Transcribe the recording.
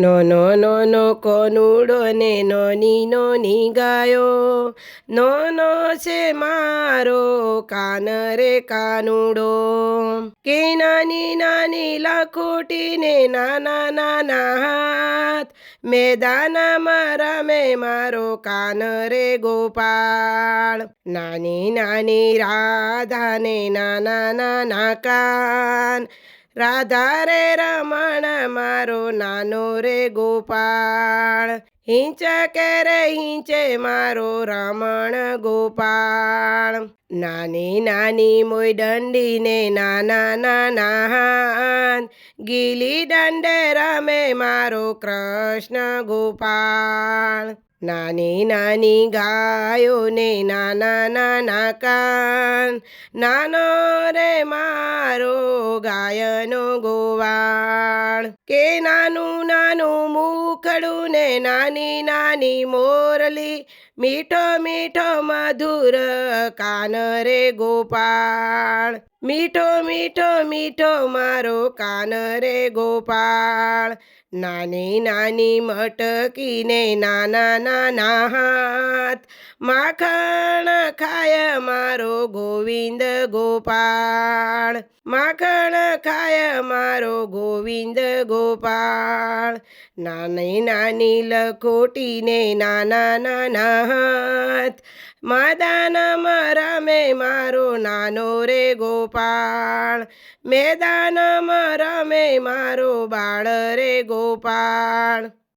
નોનો નોનો કોનુડો ને નોની નોની ગાયો. નોનો છે મારો કાન રે કાનુડો. કે નાની નાની લખોટી ને નાના નાના હાથ. મેદાનમાં રમે મારો કાન રે ગોપાળ. નાની નાની રાધા ને નાના નાના કાન. રાધા રે રમણ, મારો નાનો રે ગોપાળ. હિંચ કે રે હિંચે, મારો રમણ ગોપાળ. નાની નાની મોય દંડીને નાના નાના હાથ ગીલી દંડે રમે મારો કૃષ્ણ ગોપાળ. નાની નાની ગાયો ને નાના નાના કાન. નાનો રે મારો ગાયનો ગોવાળ. કે નાનું નાનું મુખડું ને નાની નાની મોરલી. મીઠો મીઠો મધુર કાન રે ગોપાળ. મીઠો મીઠો મીઠો મારો કાન રે ગોપાળ. નાની નાની મટકીને નાના નાના હાથ. માખણ ખાય મારો ગોવિંદ ગોપાળ. માખણ ખાય મારો ગોવિંદ ગોપાળ. નાની નાની લખોટીને નાના નાના હાથ. માદાનામાં મારો નાનો રે ગોપાળ. મેદાનમાં રમે મારો બાળ રે ગોપાળ.